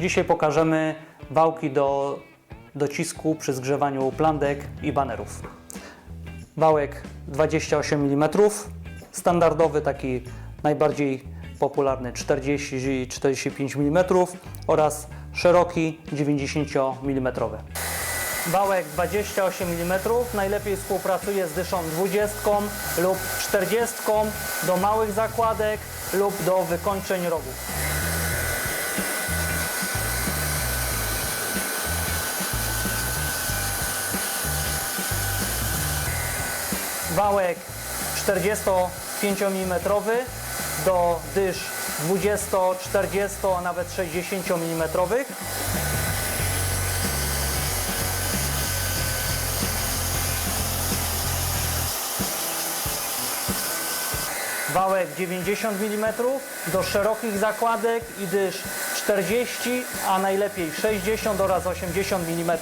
Dzisiaj pokażemy wałki do docisku przy zgrzewaniu plandek i banerów. Wałek 28 mm, standardowy taki najbardziej popularny 40 i 45 mm oraz szeroki 90 mm. Wałek 28 mm najlepiej współpracuje z dyszą 20 lub 40 do małych zakładek lub do wykończeń rogów. Wałek 45 mm do dysz 20, 40, a nawet 60 mm. Wałek 90 mm do szerokich zakładek i dysz 40, a najlepiej 60 oraz 80 mm.